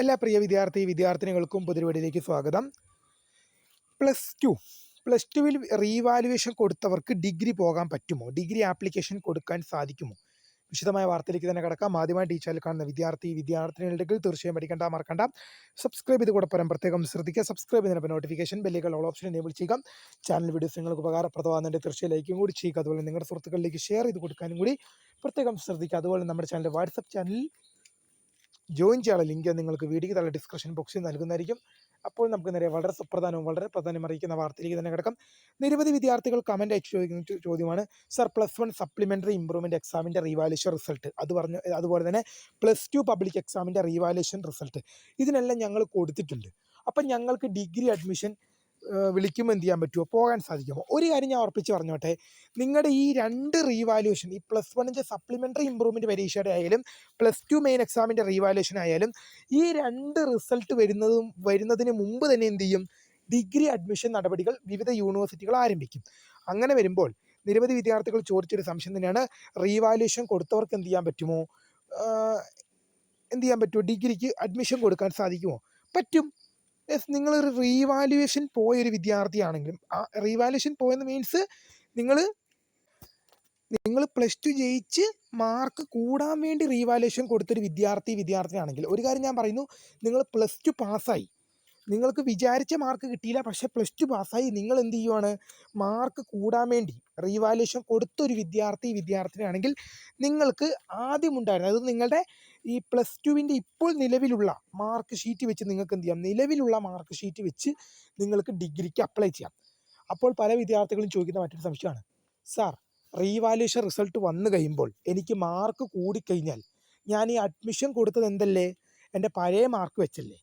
എല്ലാ പ്രിയ വിദ്യാർത്ഥി വിദ്യാർത്ഥിനികൾക്കും പുതിരുവടിയിലേക്ക് സ്വാഗതം. Plus two. പ്ലസ് ടുവിൽ റീവാലുവേഷൻ കൊടുത്തവർക്ക് ഡിഗ്രി പോകാൻ പറ്റുമോ? ഡിഗ്രി ആപ്ലിക്കേഷൻ കൊടുക്കാൻ സാധിക്കുമോ? വിശദമായ വാർത്തയിലേക്ക് തന്നെ കിടക്കാം. ആദ്യമായി ടീച്ചറിൽ കാണുന്ന വിദ്യാർത്ഥി വിദ്യാർത്ഥിനികളുടെ തീർച്ചയായും പഠിക്കേണ്ട മറക്കണ്ട. സബ്സ്ക്രൈബ് ചെയ്ത് കൂടെ പരം പ്രത്യേകം ശ്രദ്ധിക്കുക. സബ്സ്ക്രൈബ് ചെയ്തപ്പോൾ നോട്ടിഫിക്കേഷൻ ബെല്ലുകൾ ഓൾ ഓപ്ഷൻ എനേബിൾ ചെയ്യുക. ചാനൽ വീഡിയോസ് നിങ്ങൾക്ക് ഉപകാരപ്രദമാകുന്നതിന്റെ തീർച്ചയായും ലൈക്കും കൂടി ചെയ്യുക. അതുപോലെ നിങ്ങളുടെ സുഹൃത്തുക്കളിലേക്ക് ഷെയർ ചെയ്ത് കൊടുക്കാനും കൂടി പ്രത്യേകം ശ്രദ്ധിക്കുക. അതുപോലെ നമ്മുടെ ചാനൽ വാട്സപ്പ് ചാനലിൽ ജോയിൻ ചെയ്യാനുള്ള ലിങ്ക് നിങ്ങൾക്ക് വീഡിയോ താഴെ ഡിസ്ക്രിപ്ഷൻ ബോക്സിൽ നൽകുന്നതായിരിക്കും. അപ്പോൾ നമുക്ക് നേരെ വളരെ സുപ്രധാനവും വളരെ പ്രധാനം അറിയിക്കുന്ന വാർത്തയിലേക്ക് തന്നെ കിടക്കാം. നിരവധി വിദ്യാർത്ഥികൾ കമന്റ് അയച്ചു ചോദിക്കുന്ന ചോദ്യമാണ് sir plus one supplementary improvement എക്സാമിന്റെ റീവാലുവേഷൻ റിസൾട്ട് അത് പറഞ്ഞു അതുപോലെ തന്നെ പ്ലസ് ടു പബ്ലിക് എക്സാമിന്റെ റീവാലുവേഷൻ റിസൾട്ട് ഇതിനെല്ലാം ഞങ്ങൾ കൊടുത്തിട്ടുണ്ട്. അപ്പം ഞങ്ങൾക്ക് ഡിഗ്രി അഡ്മിഷൻ വിളിക്കുമ്പോൾ എന്ത് ചെയ്യാൻ പറ്റുമോ പോകാൻ സാധിക്കുമോ? ഒരു കാര്യം ഞാൻ ഉറപ്പിച്ച് പറഞ്ഞോട്ടെ. നിങ്ങളുടെ ഈ രണ്ട് റീവാലുവേഷൻ ഈ പ്ലസ് വണ്ണിന്റെ സപ്ലിമെന്ററി ഇമ്പ്രൂവ്മെന്റ് പരീക്ഷയുടെ ആയാലും പ്ലസ് ടു മെയിൻ എക്സാമിന്റെ റീവാലുവേഷൻ ആയാലും ഈ രണ്ട് റിസൾട്ട് വരുന്നതും വരുന്നതിന് മുമ്പ് തന്നെ എന്ത് ചെയ്യും? ഡിഗ്രി അഡ്മിഷൻ നടപടികൾ വിവിധ യൂണിവേഴ്സിറ്റികൾ ആരംഭിക്കും. അങ്ങനെ വരുമ്പോൾ നിരവധി വിദ്യാർത്ഥികൾ ചോദിച്ചൊരു സംശയം തന്നെയാണ്. റീവാലുവേഷൻ കൊടുത്തവർക്ക് എന്ത് ചെയ്യാൻ പറ്റുമോ? എന്ത് ചെയ്യാൻ പറ്റുമോ? ഡിഗ്രിക്ക് അഡ്മിഷൻ കൊടുക്കാൻ സാധിക്കുമോ? പറ്റും. യെസ് നിങ്ങളൊരു റീവാലുവേഷൻ പോയൊരു വിദ്യാർത്ഥിയാണെങ്കിലും ആ റീവാലുവേഷൻ പോയെന്ന് മീൻസ് നിങ്ങൾ നിങ്ങൾ പ്ലസ് ടു ജയിച്ച് മാർക്ക് കൂടാൻ വേണ്ടി റീവാലുവേഷൻ കൊടുത്തൊരു വിദ്യാർത്ഥി വിദ്യാർത്ഥിയാണെങ്കിൽ ഒരു കാര്യം ഞാൻ പറയുന്നു നിങ്ങൾ പ്ലസ് ടു പാസ്സായി നിങ്ങൾക്ക് വിചാരിച്ച മാർക്ക് കിട്ടിയില്ല. പക്ഷേ പ്ലസ് ടു പാസ്സായി നിങ്ങൾ എന്ത് ചെയ്യുവാണ്? മാർക്ക് കൂടാൻ വേണ്ടി റീവാലുവേഷൻ കൊടുത്തൊരു വിദ്യാർത്ഥി വിദ്യാർത്ഥിനാണെങ്കിൽ നിങ്ങൾക്ക് ആദ്യം ഉണ്ടായിരുന്നത് അത് നിങ്ങളുടെ ഈ പ്ലസ് ടുവിന്റെ ഇപ്പോൾ നിലവിലുള്ള മാർക്ക് ഷീറ്റ് വെച്ച് നിങ്ങൾക്ക് എന്ത് ചെയ്യാം? നിലവിലുള്ള മാർക്ക് ഷീറ്റ് വെച്ച് നിങ്ങൾക്ക് ഡിഗ്രിക്ക് അപ്ലൈ ചെയ്യാം. അപ്പോൾ പല വിദ്യാർത്ഥികളും ചോദിക്കുന്ന മറ്റൊരു സംശയമാണ്. സാർ റീവാലുവേഷൻ റിസൾട്ട് വന്നു കഴിയുമ്പോൾ എനിക്ക് മാർക്ക് കൂടിക്കഴിഞ്ഞാൽ ഞാൻ ഈ അഡ്മിഷൻ കൊടുത്തത് എന്തല്ലേ? എന്റെ പഴയ മാർക്ക് വെച്ചല്ലേ?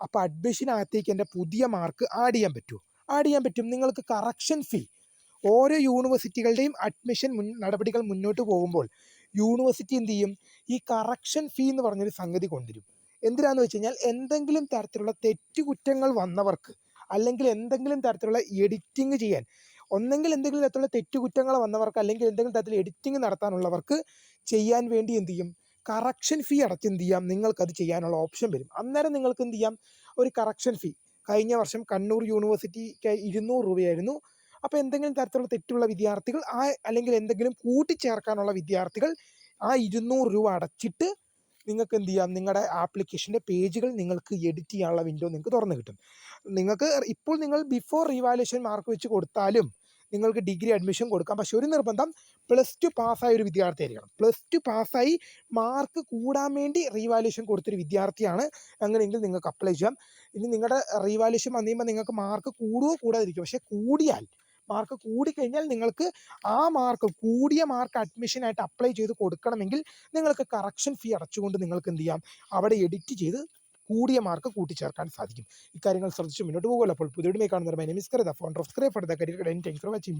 അപ്പോൾ അഡ്മിഷനകത്തേക്ക് എന്റെ പുതിയ മാർക്ക് ആഡ് ചെയ്യാൻ പറ്റുമോ? ആഡ് ചെയ്യാൻ പറ്റും. നിങ്ങൾക്ക് കറക്ഷൻ ഫീ ഓരോ യൂണിവേഴ്സിറ്റികളുടെയും അഡ്മിഷൻ മുൻ നടപടികൾ മുന്നോട്ട് പോകുമ്പോൾ യൂണിവേഴ്സിറ്റി എന്ത് ചെയ്യും? ഈ കറക്ഷൻ ഫീ എന്ന് പറഞ്ഞൊരു സംഗതി കൊണ്ടുവരും. എന്തിനാന്ന് വെച്ച് കഴിഞ്ഞാൽ എന്തെങ്കിലും തരത്തിലുള്ള തെറ്റുകുറ്റങ്ങൾ വന്നവർക്ക് അല്ലെങ്കിൽ എന്തെങ്കിലും തരത്തിലുള്ള എഡിറ്റിംഗ് ചെയ്യാൻ ഒന്നെങ്കിൽ എന്തെങ്കിലും തരത്തിലുള്ള തെറ്റുകുറ്റങ്ങൾ വന്നവർക്ക് അല്ലെങ്കിൽ എന്തെങ്കിലും തരത്തിൽ എഡിറ്റിംഗ് നടത്താനുള്ളവർക്ക് ചെയ്യാൻ വേണ്ടി എന്ത് ചെയ്യും? കറക്ഷൻ ഫീ അടച്ച് എന്ത് ചെയ്യാം? നിങ്ങൾക്കത് ചെയ്യാനുള്ള ഓപ്ഷൻ വരും. അന്നേരം നിങ്ങൾക്ക് എന്ത് ചെയ്യാം? ഒരു കറക്ഷൻ ഫീ കഴിഞ്ഞ വർഷം കണ്ണൂർ യൂണിവേഴ്സിറ്റിക്ക് ഇരുന്നൂറ് രൂപയായിരുന്നു. അപ്പോൾ എന്തെങ്കിലും തരത്തിലുള്ള തെറ്റുള്ള വിദ്യാർത്ഥികൾ ആ അല്ലെങ്കിൽ എന്തെങ്കിലും കൂട്ടിച്ചേർക്കാനുള്ള വിദ്യാർത്ഥികൾ ആ ഇരുന്നൂറ് രൂപ അടച്ചിട്ട് നിങ്ങൾക്ക് എന്ത് ചെയ്യാം? നിങ്ങളുടെ ആപ്ലിക്കേഷന്റെ പേജുകൾ നിങ്ങൾക്ക് എഡിറ്റ് ചെയ്യാനുള്ള വിൻഡോ നിങ്ങൾക്ക് തുറന്നു കിട്ടും. നിങ്ങൾക്ക് ഇപ്പോൾ നിങ്ങൾ ബിഫോർ റീവാലുവേഷൻ മാർക്ക് വെച്ച് കൊടുത്താലും നിങ്ങൾക്ക് ഡിഗ്രി അഡ്മിഷൻ കൊടുക്കാം. പക്ഷെ ഒരു നിർബന്ധം പ്ലസ് ടു പാസ്സായ ഒരു വിദ്യാർത്ഥി ആയിരിക്കണം. പ്ലസ് ടു പാസ്സായി മാർക്ക് കൂടാൻ വേണ്ടി റീവാലുവേഷൻ കൊടുത്തൊരു വിദ്യാർത്ഥിയാണ്. അങ്ങനെയെങ്കിൽ നിങ്ങൾക്ക് അപ്ലൈ ചെയ്യാം. ഇനി നിങ്ങളുടെ റീവാലുവേഷൻ വന്നു കഴിയുമ്പോൾ നിങ്ങൾക്ക് മാർക്ക് കൂടുകയോ കൂടാതിരിക്കും പക്ഷേ കൂടിയാൽ മാർക്ക് കൂടിക്കഴിഞ്ഞാൽ നിങ്ങൾക്ക് ആ മാർക്ക് കൂടിയ മാർക്ക് അഡ്മിഷനായിട്ട് അപ്ലൈ ചെയ്ത് കൊടുക്കണമെങ്കിൽ നിങ്ങൾക്ക് കറക്ഷൻ ഫീ അടച്ചുകൊണ്ട് നിങ്ങൾക്ക് എന്ത് ചെയ്യാം? അവിടെ എഡിറ്റ് ചെയ്ത് കൂടിയ മാർക്ക് കൂട്ടിച്ചേർക്കാൻ സാധിക്കും. ഇക്കാര്യങ്ങൾ ശ്രദ്ധിച്ച് മുന്നോട്ട് പോകുമല്ലോ. അപ്പോൾ പുതിയ കാണുന്ന my phone off for for watching